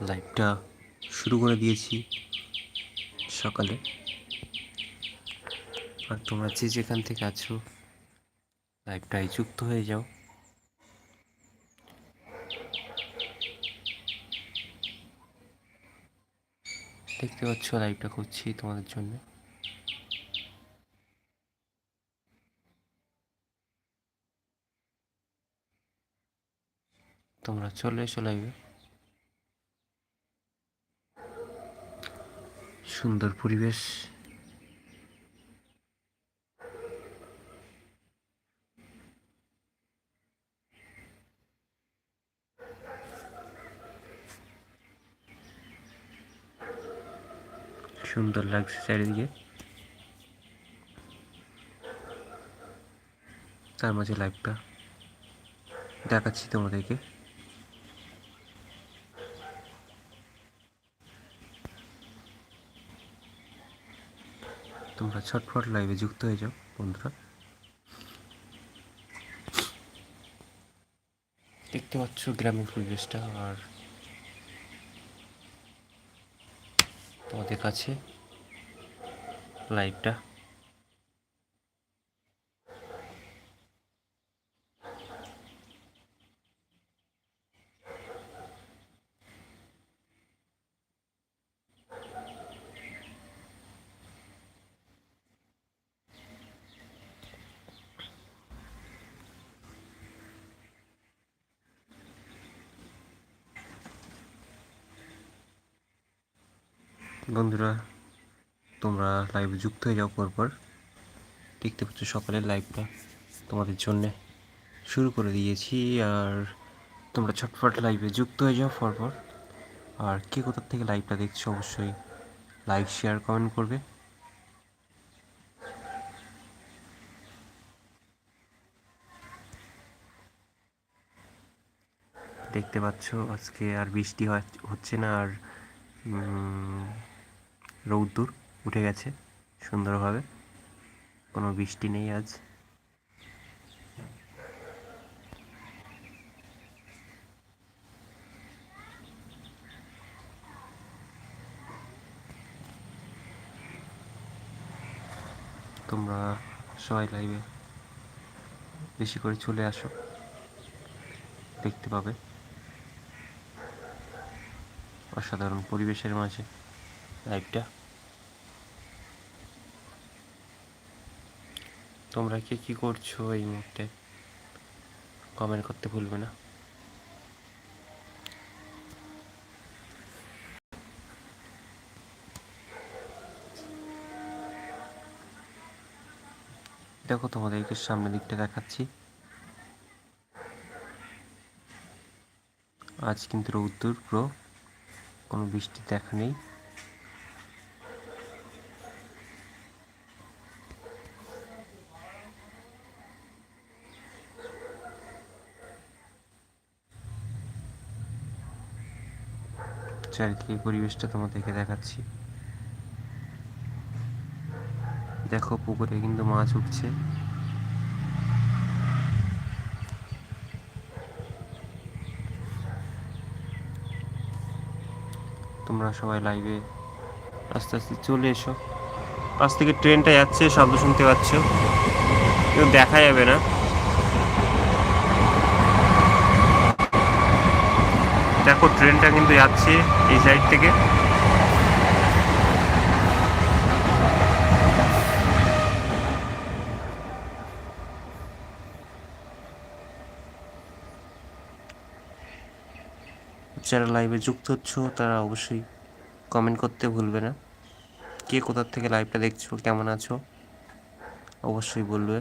লাইভটা শুরু করে দিয়েছি সকালে। আর তোমরা যে যেখান থেকে আছো লাইভটাই যুক্ত হয়ে যাও। দেখতে পাচ্ছ লাইভটা করছি তোমাদের জন্য। তোমরা চলে এসো লাইভে। সুন্দর পরিবেশ। সুন্দর লাগছে চারিদিকে। তার মাঝে লাইভটা দেখাচ্ছি তোমাদেরকে। তোমরা ছটফট লাইভে যুক্ত হয়ে যাও, বন্ধুরা। দেখতে পাচ্ছ গ্রামের পরিবেশটা আর তোমাদের কাছে লাইভটা বন্ধুরা, তোমরা লাইভে যুক্ত হয়ে যাও পরপর। দেখতে পাচ্ছ সকালের লাইভটা তোমাদের জন্যে শুরু করে দিয়েছি আর তোমরা ছটফট লাইভে যুক্ত হয়ে যাও পরপর। আর কে কোথার থেকে লাইভটা দেখছ অবশ্যই লাইক শেয়ার কমেন্ট করবে। দেখতে পাচ্ছ আজকে আর বৃষ্টি হচ্ছে না আর রৌদ্দুর উঠে গেছে, সুন্দরভাবে। কোনো বৃষ্টি নেই আজ। তোমরা সবাই লাইভে বেশি করে চলে আসো। দেখতে পাবে। অসাধারণ পরিবেশের মাঝে লাইভটা তোমরা কে কি করছ এই মুহূর্তে? কমেন্ট করতে ভুলবে না। দেখো তোমাদেরকে সামনের দিকটা দেখাচ্ছি। আজ কিন্তু রৌদ্র কোনো বৃষ্টি দেখা নেই। চারিদিকে পরিবেশটা তোমাদেরকে দেখাচ্ছি। দেখো, পুকুরে কিন্তু মাছ উঠছে। তোমরা সবাই লাইভে আস্তে আস্তে চলে এসো। পাশ থেকে ট্রেনটা যাচ্ছে, শব্দ শুনতে পাচ্ছ। কিন্তু দেখা যাবে না। দেখো, ট্রেনটা কিন্তু যাচ্ছে এই সাইড থেকে। যারা লাইভে যুক্ত হচ্ছ, তারা অবশ্যই কমেন্ট করতে ভুলবে না। কে কোথার থেকে লাইভটা দেখছ, কেমন আছো, অবশ্যই বলবে।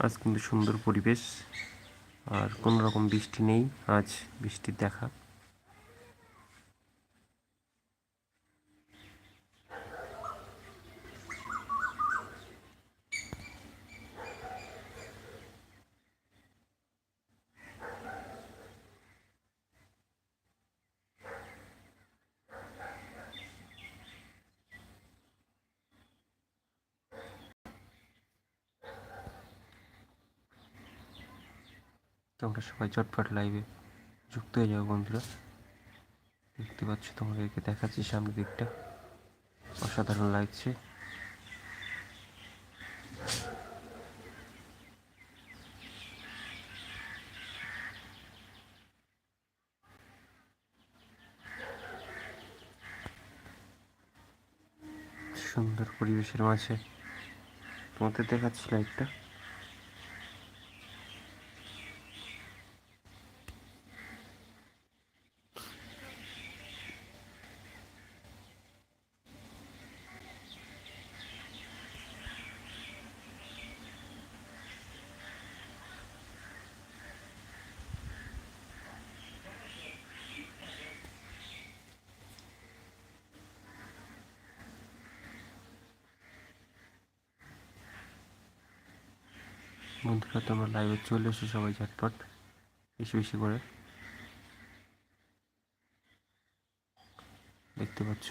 আজ কিন্তু সুন্দর পরিবেশ আর কোনো রকম বৃষ্টি নেই আজ বৃষ্টির দেখা। তোমরা সবাই চটপট লাইভে যুক্ত হয়ে যাও বন্ধুরা। দেখতে পাচ্ছ তোমাদেরকে দেখাচ্ছি সামনের দিকটা। অসাধারণ লাগছে। সুন্দর পরিবেশের মাঝে তোমাদের দেখাচ্ছি লাইভটা বন্ধুরা, তোমরা লাইভে চলে এসো সবাই ঝটপট বেশি বেশি করে। দেখতে পাচ্ছ,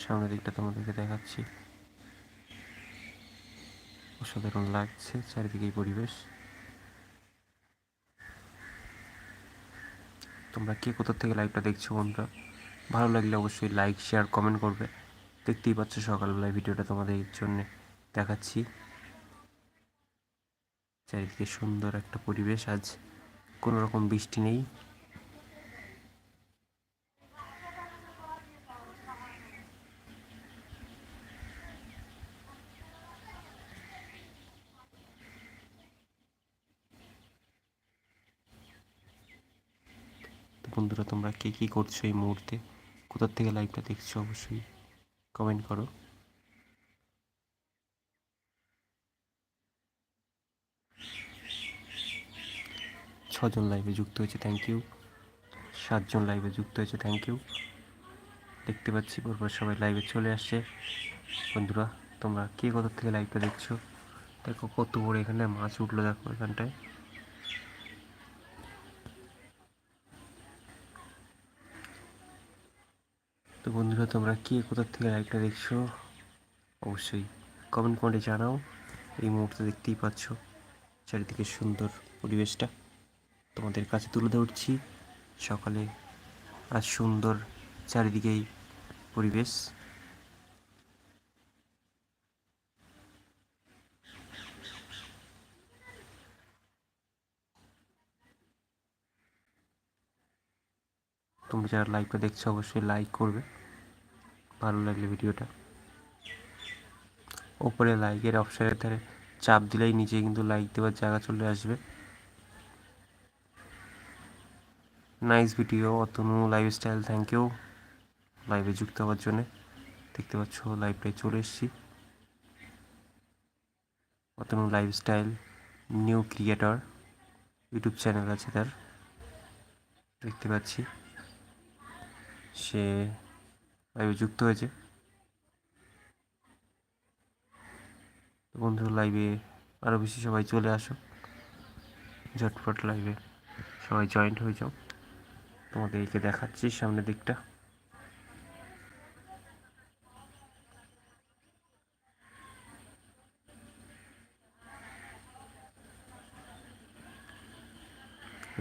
সামনের দিকটা তোমাদেরকে দেখাচ্ছি। অসাধারণ লাগছে চারিদিকে পরিবেশ। তোমরা কে কোথা থেকে লাইভটা দেখছ বন্ধুরা? ভালো লাগলে অবশ্যই লাইক শেয়ার কমেন্ট করবে। দেখতেই পাচ্ছ সকালবেলায় ভিডিওটা তোমাদের জন্য দেখাচ্ছি। চারিদিকে সুন্দর একটা পরিবেশ। আজ কোনো রকম বৃষ্টি নেই। বন্ধুরা, তোমরা কে কী করছ এই মুহূর্তে? কোথার থেকে লাইভটা দেখছ? অবশ্যই কমেন্ট করো। ছজন লাইভে যুক্ত হয়েছে থ্যাংক ইউ সাতজন লাইভে যুক্ত হয়েছে থ্যাংক ইউ দেখতে পাচ্ছি, পরপর সবাই লাইভে চলে আসছে। বন্ধুরা, তোমরা কে কোথার থেকে লাইভটা দেখছ? দেখো, কত বড় এখানে মাছ উঠল, দেখো এখানটায়। তো বন্ধুরা, তোমরা কে কোথার থেকে লাইভটা দেখছ? অবশ্যই কমেন্ট করে জানাও। এই মুহূর্তে দেখতেই পাচ্ছ চারিদিকে সুন্দর পরিবেশটা। তোমাদের কাছে তুলে ধরছি। সকালে আজ সুন্দর চারিদিকেই পরিবেশ। তোমরা যারা লাইভটা দেখছ, অবশ্যই লাইক করবে। ভালো লাগলে ভিডিওটা। ওপরে লাইকের অপশানের ধারে চাপ দিলেই নিচে কিন্তু লাইক দেওয়ার জায়গা চলে আসবে। Nice video Atanu lifestyle thank you লাইভে যুক্ত হওয়ার জন্যে। দেখতে পাচ্ছ লাইভটায় চলে এসেছি। Atanu lifestyle new creator YouTube channel আছে তার। দেখতে পাচ্ছি। সে লাইভে যুক্ত হয়েছে। বন্ধু লাইভে আরও বেশি সবাই চলে আসো ঝটপট লাইভে সবাই জয়েন্ট হয়ে যাও। তোমাদেরকে দেখাচ্ছি সামনের দিকটা।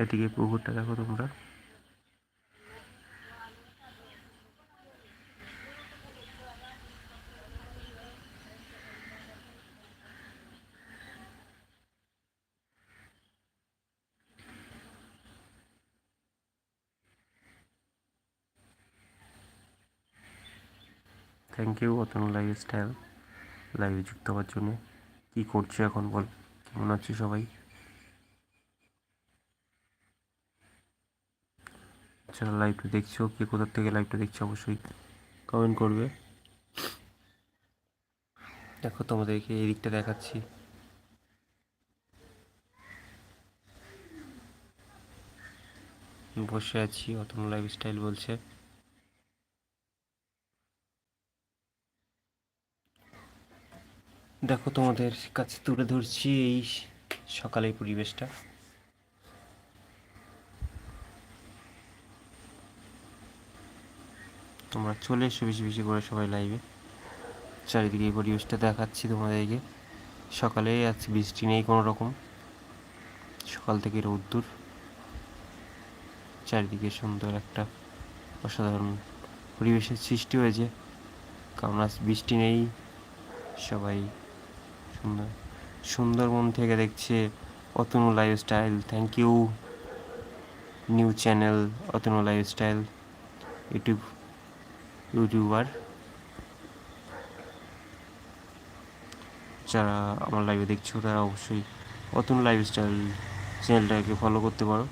এদিকে পুকুরটা দেখো তোমরা। Thank you Atanu lifestyle লাইভে যুক্ত হওয়ার জন্যে। কী করছ এখন বল? কেমন আছো সবাই? আচ্ছা লাইভটা দেখছ, কে কোথার থেকে লাইভটা দেখছ অবশ্যই কমেন্ট করবে। দেখো, তোমাদেরকে এই দিকটা দেখাচ্ছি। বসে আছি অতন্য লাইফ স্টাইল বলছে। দেখো তোমাদের কাছে তুলে ধরছি এই সকালের পরিবেশটা। তোমরা চলে এসো বেশি বেশি করে সবাই লাইভে চারিদিকে পরিবেশটা দেখাচ্ছি তোমাদেরকে। সকালে আজ বৃষ্টি নেই কোনো রকম সকাল থেকে রোদ্দুর চারিদিকে সুন্দর একটা অসাধারণ পরিবেশের সৃষ্টি হয়েছে। কারণ আজ বৃষ্টি নেই। সবাই সুন্দর সুন্দরবন থেকে দেখছে Atanu lifestyle thank you new channel Atanu lifestyle YouTube, YouTuber. যারা আমার লাইভে দেখছ, তারা অবশ্যই অতনু লাইফস্টাইল চ্যানেলটাকে ফলো করতে পারো।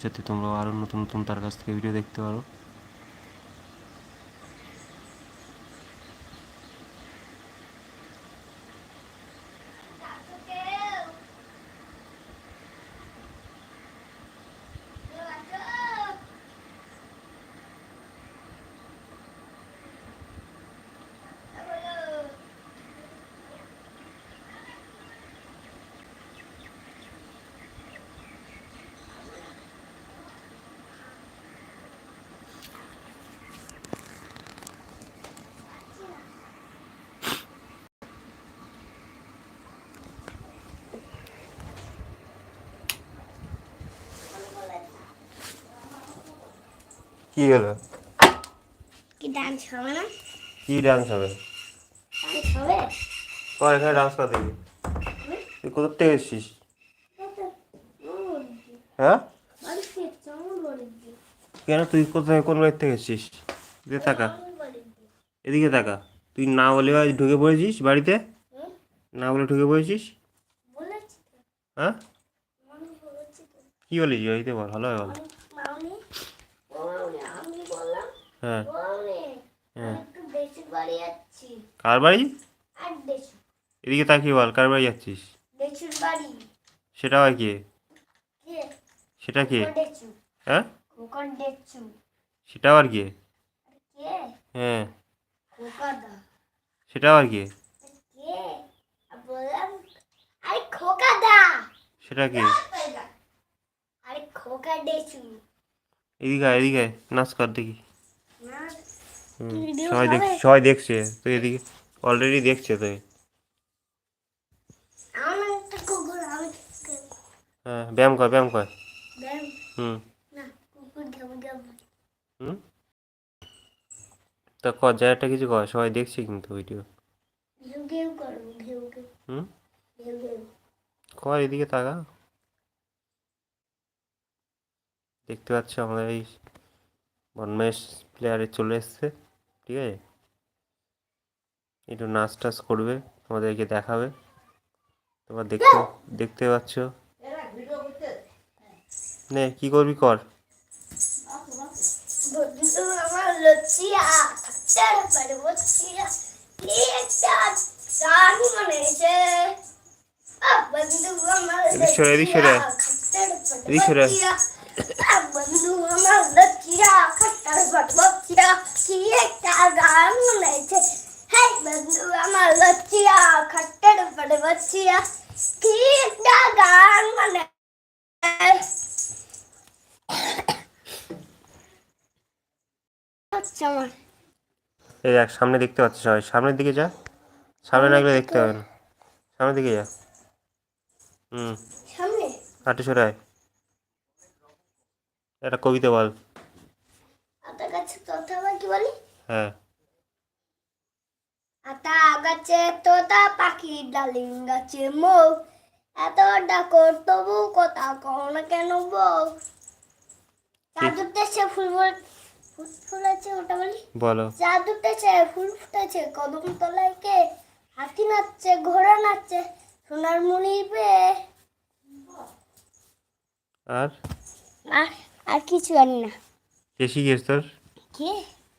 যাতে তোমরা আরও নতুন নতুন তার কাছ থেকে ভিডিও দেখতে পারো। কি হলো? কি ডান্স হবে না? কি ডান্স হবে? ডান্স হবে? কর এখানে ডান্স কর দেখি তুই কোথা থেকে এসেছিস? হ্যাঁ? কেন তুই কোথায় কোন বাড়ি থেকে এসেছিস? এদিকে তাকা এদিকে তাকা তুই না বলে ঢুকে পড়েছিস বাড়িতে? না বলে ঢুকে পড়েছিস? বলেছি হ্যাঁ? বলেছি কি বলিস বাড়িতে বল ভালো হয় বল মামনি, ও মামনি, আমি বললাম, হ্যাঁ হ্যাঁ। কার বাড়ি এদিকে তাকিয়ে বল কার বাড়ি যাচ্ছিস। সেটা হয় কে কে? সেটা কে হ্যাঁ খোকন দেশু। সেটা আর কে? হ্যাঁ খোকাদা। সেটা আবার কে কে? আর খোকাদা। সেটা কে এদিকে এদিকে নাচ কর দেখি সবাই দেখ? সবাই দেখছে। তুই এদিকে অলরেডি দেখছে তুই। হ্যাঁ ব্যায়াম কর ব্যায়াম কর। হুম। হুম? তা কর যা একটা কিছু কর সবাই দেখছে কিন্তু ভিডিও হুম। কর এদিকে তাকা। দেখতে পাচ্ছ আমাদের এই বনমেশ প্লেয়ারে চলে এসছে। ঠিক আছে একটু নাচ টাচ করবে তোমাদেরকে দেখাবে তোমরা দেখতে দেখতে পাচ্ছ নে কি করবি কর এদিক সরে, এদিক সরে। এদিক। এই দেখ সামনে দেখতে পাচ্ছ সবাই। সামনের দিকে যা। সামনে না দেখতে হবে না। সামনের দিকে যা। হুম। সামনে? হাঁটু সরে আয়। একটা কবিতা বল। আতা গাছে তোতা কি বলি? হ্যাঁ। আতা গাছে তোতা পাখি ডালিম গাছে মৌ। এত ডাকর তবু কথা কও না কেন বউ? চাদুর দেশে ফুল ফুল ফুলেছে ওটা বলি? বলো। চাদুর দেশে ফুল ফুটেছে কদম তলায় কে? হাতি নাচছে ঘোড়া নাচছে সোনার মুড়ি পেয়ে আর? আর? আর কিছু জানি না। কে শিখিয়েছে তোর? কে?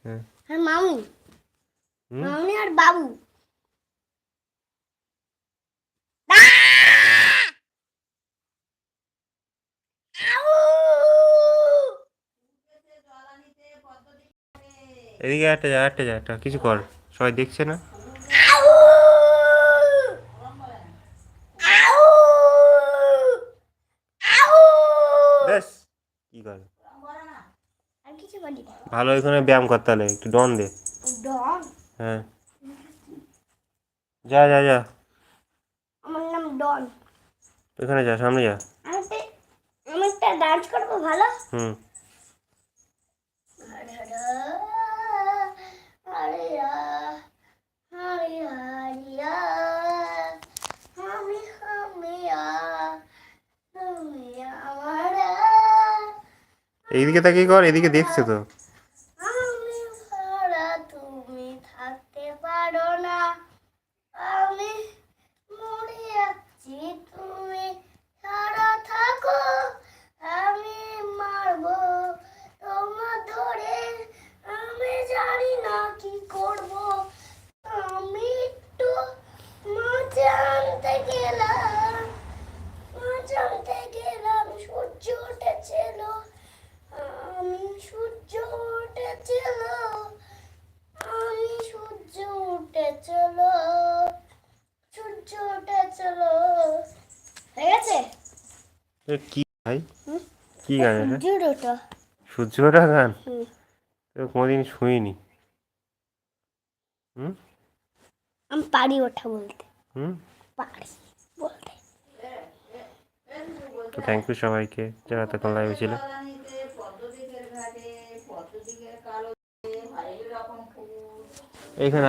হ্যাঁ। আর মামু মামনি আর বাবু। এদিকে একটা যা একটা যা একটা কিছু কর। সবাই দেখছে না? কিছু বলি ভালো এখানে ব্যায়াম করতে হলে একটু ডন দে। ডন? হ্যাঁ। যা যা যা। আমার নাম ডন। এখানে যা সামনে যা। আমি একটা ডান্স করব ভালো? হুম। এইদিকে তাকিয়ে কর এদিকে দেখছে তো আমি ছাড়া তুমি থাকতে পারো না আমি মরে যাচ্ছি তুমি ছাড়া থাকো আমি মারবো তোমার ধরে আমি জানি না কি করব আমি একটু মাছ আনতে গেলাম মাছ আনতে গেলাম সূর্য উঠেছিল আমি সূর্য উঠেছিল আমি সূর্য উঠেছিল সূর্য উঠেছিল হয়ে গেছে এ কি ভাই কি গান এটা? সূর্যটা গান? হুম। তো কোনোদিন শুনিনি। হুম? আমি পারি ওঠা বলতে। হুম? পারি বলতে। তো থ্যাংক ইউ সবাইকে যারা তখন লাইভে ছিল। এইখানে